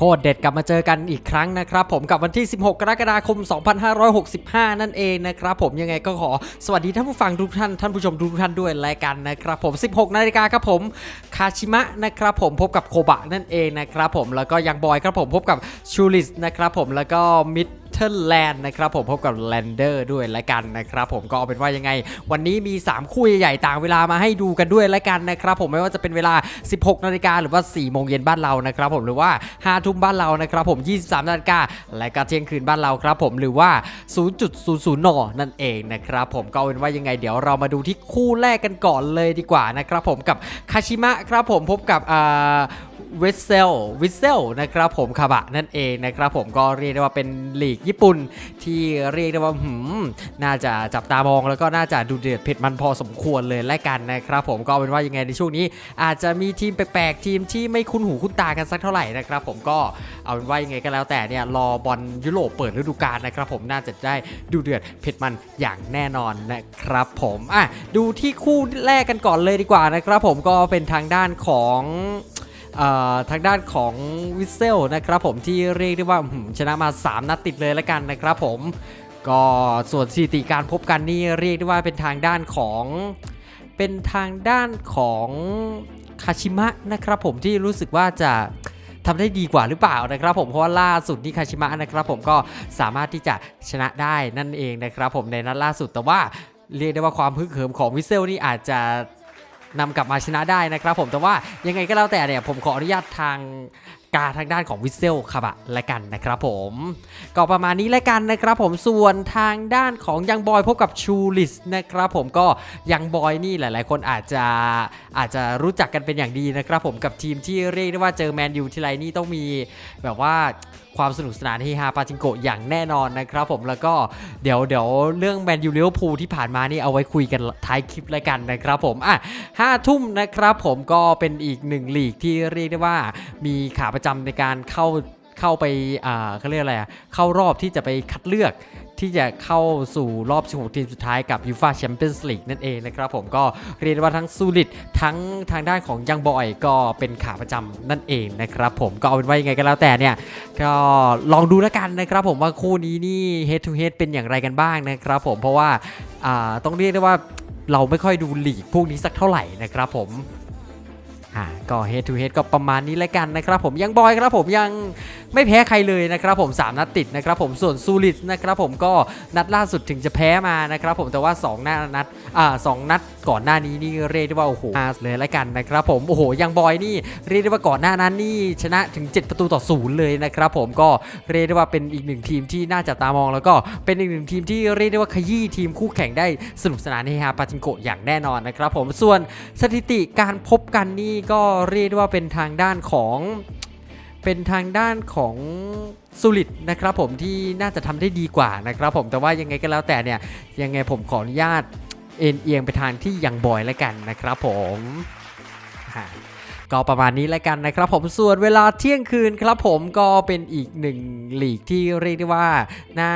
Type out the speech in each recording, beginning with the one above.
โคตรเด็ดกลับมาเจอกันอีกครั้งนะครับผมกับวันที่ 16 กรกฎาคม 2565 นั่นเองนะครับผมยังไงก็ขอสวัสดีท่านผู้ฟังทุกท่านท่านผู้ชมทุกท่านด้วยรายกันนะครับผม 16 นาฬิกาครับผมคาชิมะนะครับผมพบกับโคบะนั่นเองนะครับผมแล้วก็ยังบอยครับผมพบกับชูลิสนะครับผมแล้วก็มิด เทอร์แลนด์นะครับผมพบกับแลนเดอร์ด้วยละกันนะครับผมก็เอาเป็นว่ายังไง วันนี้มี 3 คู่ใหญ่ๆต่างเวลามาให้ดูกันด้วยละกันนะครับผมไม่ว่าจะเป็นเวลา 16นาฬิกาหรือว่า4โมงเย็นบ้านเรานะครับผมหรือว่า5ทุ่มบ้านเรานะครับผม 23นาฬิกาและก็เที่ยงคืนบ้านเราครับผมหรือว่า 0.00นนั่นเองนะครับผมก็เอาเป็นว่ายังไงเดี๋ยวเรามาดูที่คู่แรกกันก่อนเลยดีกว่านะครับผมกับคาชิมะครับผมพบกับอ่า วสเซลวิเซลนะครับผมคาบะนั่นเองนะครับผมก็เรียกได้ว่าเป็นลีกญี่ปุ่น ที่เรียกได้ว่าหืมน่าจะจับตามองแล้วก็น่าจะดูเดือดเผ็ดมันพอสมควรเลยและกันนะครับผมก็เป็นว่ายังไงในช่วงนี้ อาจจะมีทีมแปลกๆทีมที่ไม่คุ้นหูคุ้นตากันสักเท่าไหร่นะครับผมก็เอาเป็นว่ายังไงก็แล้วแต่เนี่ยรอบอลยุโรปเปิดฤดูกาลนะครับผมน่าจะได้ดูเดือดเผ็ดมันอย่างแน่นอนนะครับผมอะดูที่คู่แรกกันก่อนเลยดีกว่านะครับผมก็เป็นทางด้านของ ทางด้านของวิเซลนะครับผมที่เรียกได้ว่าชนะมา 3 นัดติดเลยแล้วกันนะครับผมก็ส่วนสถิติการพบกันนี่เรียกได้ว่าเป็นทางด้านของเป็นทางด้านของคาชิมะนะครับผมที่รู้สึกว่าจะทำได้ดีกว่าหรือเปล่านะครับ ผมเพราะว่าล่าสุดนี่คาชิมะนะครับ ผมก็สามารถที่จะชนะได้นั่นเองนะครับ ผมในนัดล่าสุดแต่ว่าเรียกได้ว่าความพึกเหิมของวิเซลนี่อาจจะ นำกลับมาชนะได้นะครับผมแต่ว่ายังไงก็แล้วแต่เนี่ยผมขออนุญาตทาง การทางด้านของวิเซลคาบะและกันนะครับผม ก็ประมาณนี้และกันนะครับผมส่วนทางด้านของยังบอยพบกับชูลิสนะครับผมก็ยังบอยนี่หลาย ๆ คนอาจจะอาจจะรู้จักกันเป็นอย่างดีนะครับผมกับทีมที่เรียกได้ว่าเจอแมนยูทีไรนี่ต้องมีแบบว่าความสนุกสนานเฮฮาปาจิงโกอย่างแน่นอนนะครับผมแล้วก็เดี๋ยวเดี๋ยวเรื่องแมนยูเลเวอร์พูลที่ผ่านมานี่เอาไว้คุยกันท้ายคลิปแล้วกันนะครับผมอะห้าทุ่มนะครับผมก็เป็นอีกหนึ่งลีกที่เรียกได้ว่ามีขาประจำในการเข้าเข้าไปอ่าเขาเรียกอะไรอะเข้ารอบที่จะไปคัดเลือกที่จะเข้าสู่รอบ 16 ทีมสุดท้ายกับยูฟาแชมเปี้ยนส์ลีกนั่นเองนะครับผมก็เรียกว่าทั้งซูริตทั้งทางด้านของยังบอยก็เป็นขาประจำนั่นเองนะครับผมก็เอาเป็นว่ายังไงก็แล้วแต่เนี่ย ก็ลองดูแล้วกันนะครับผมว่าคู่นี้นี่ head to head เป็นอย่างไรกันบ้างนะครับผมเพราะว่าอ่าต้องเรียกได้ว่าเราไม่ค่อยดูลีกพวกนี้สักเท่าไหร่นะครับผม อ่าก็ head to head ก็ประมาณนี้แล้วกันนะครับผมยังบอยครับผมยังไม่แพ้ใครเลยนะครับผม 3 นัดติดนะครับผมส่วนซูริสนะครับผมก็นัดล่าสุดถึงจะแพ้มานะครับผมแต่ว่า 2 หน้านัดอ่าสองนัดก่อนหน้านี้นี่เรียกได้ว่าโอ้โหมาเลยล้วกันนะครับผมโอ้โหยังบอยนี่เรียกได้ว่าก่อนหน้านั้นนี่ชนะถึง 7 ประตูต่อศูนย์เลยนะครับผมก็เรียกได้ว่าเป็นอีกหนึ่งทีมที่น่าจับตามอง แล้วก็เป็นอีกหนึ่งทีมที่เรียกได้ว่าขยี้ทีมคู่แข่งได้สนุกสนานเฮฮาปาจิงโกะอย่างแน่นอนนะครับผมส่วนสถิติการพบกันนี่ก็เรียกได้ว่าเป็นทางด้านของ เป็นทางด้านของสุริตนะครับผมที่น่าจะทำได้ดีกว่านะครับผมแต่ว่ายังไงก็แล้วแต่เนี่ยยังไงผมขออนุญาตเอ็นเอียงไปทางที่ยังบอยแล้วกันนะครับผม ก็ประมาณนี้แล้วกันนะครับผมส่วนเวลาเที่ยงคืนครับผมก็เป็นอีกหนึ่งหลีกที่เรียกได้ว่าหน้า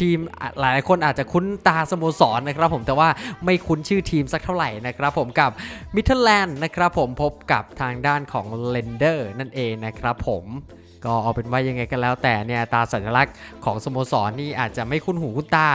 ทีมหลายคนอาจจะคุ้นตาสโมสรนะครับผมแต่ว่าไม่คุ้นชื่อทีมสักเท่าไหร่นะครับผมกับมิทเทิลแลนด์นะครับผมพบกับทางด้านของเลนเดอร์นั่นเองนะครับผม ก็เอาเป็นว่ายังไงก็แล้วแต่เนี่ยตาสัญลักษณ์ของสโมสรนี่อาจจะไม่คุ้นหูคุ้นตา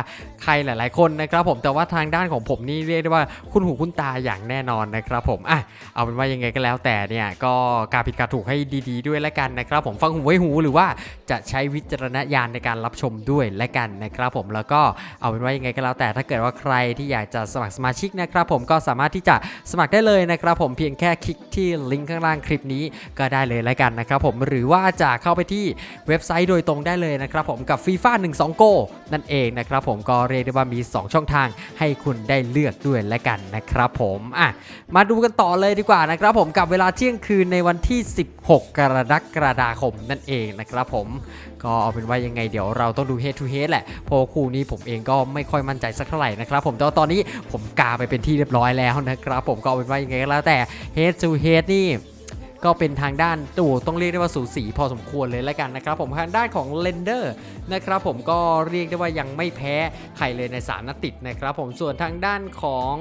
ใครหลาย ๆ คนนะครับผมแต่ว่าทางด้านของผมนี่เรียกได้ว่าคุ้นหูคุ้นตาอย่างแน่นอนนะครับผมอะเอาเป็นว่ายังไงก็แล้วแต่เนี่ยก็การผิดการถูกให้ดีๆ ด้วยละกันนะครับผมฟังหูไว้หูหรือว่าจะใช้วิจารณญาณในการรับชมด้วยละกันนะครับผมแล้วก็เอาเป็นว่ายังไงก็แล้วแต่ถ้าเกิดว่าใครที่อยากจะสมัครสมาชิกนะครับผมก็สามารถที่จะสมัครได้เลยนะครับผมเพียงแค่คลิกที่ลิงก์ข้างล่างคลิปนี้ก็ได้เลยละกันนะครับผมหรือว่าจะเข้าไปที่เว็บไซต์โดยตรงได้เลยนะครับผมกับ FIFA 12 Go นั่นเองนะครับผมก็เรียกได้ว่ามี 2 ช่องทางให้คุณได้เลือกด้วยละกันนะครับผมอะมาดูกันต่อเลยดีกว่านะครับผมกับเวลาเที่ยงคืนในวันที่ 16 กรกฎาคมนั่นเองนะครับผมก็เอาเป็นว่ายังไงเดี๋ยวเราต้องดู head to head แหละเพราะคู่นี้ผมเองก็ไม่ค่อยมั่นใจสักเท่าไหร่นะครับผมแต่ตอนนี้ผมกาไปเป็นที่เรียบร้อยแล้วนะครับผมก็เอาเป็นว่ายังไงก็แล้วแต่ head to head นี่ ก็เป็นทางด้านตู่ต้องเรียกได้ว่าสูสีพอสมควรเลยแล้วกันนะครับผมทางด้านของเลนเดอร์นะครับผมก็เรียกได้ว่ายังไม่แพ้ใครเลยในสามนัดติดนะครับผมส่วนทางด้านของ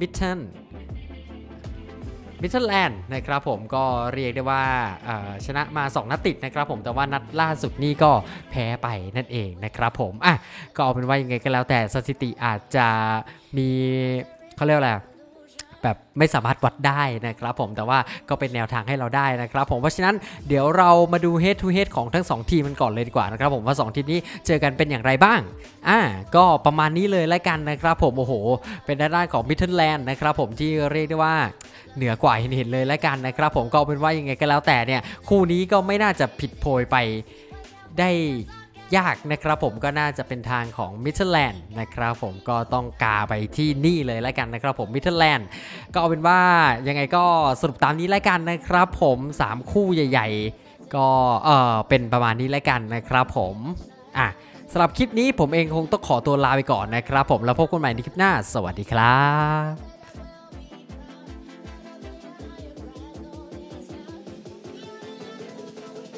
มิทเทนมิทเทิลแลนด์นะครับผมก็เรียกได้ว่าชนะมา 2 นัดติดนะครับผมแต่ว่านัดล่าสุดนี่ก็แพ้ไปนั่นเองนะครับผมอะก็เอาเป็นว่ายังไงก็แล้วแต่สถิติอาจจะมีเขาเรียกอะไร แบบไม่สามารถวัดได้นะครับผมแต่ว่าก็เป็นแนวทางให้เราได้นะครับผมเพราะฉะนั้นเดี๋ยวเรามาดู head to head ของทั้ง 2 ทีมมันก่อนเลยดีกว่านะครับผมว่า 2 ทีมนี้เจอกันเป็นอย่างไรบ้างอ่าก็ประมาณนี้เลยแล้วกันนะครับผมโอ้โห เป็นด้านของมิทเทิลแลนด์นะครับผมที่เรียกได้ว่าเหนือกว่าเห็นเห็นเลยแล้วกันนะครับผมก็เอาเป็นว่ายังไงก็แล้วแต่เนี่ยคู่นี้ก็ไม่น่าจะผิดโพยไปได้ ยากนะครับผมก็น่าจะเป็นทางของมิเทิลแลนด์นะครับผมก็ต้องกาไปที่นี่เลยแล้วกันนะครับผมมิเทิลแลนด์ก็เอาเป็นว่ายังไงก็สรุปตามนี้แล้วกันนะครับผม 3 คู่ใหญ่ ๆ ก็เออเป็นประมาณนี้แล้วกันนะครับผมอะสำหรับคลิปนี้ผมเองคงต้องขอตัวลาไปก่อนนะครับผมแล้วพบกันใหม่ในคลิปหน้า สวัสดีครับ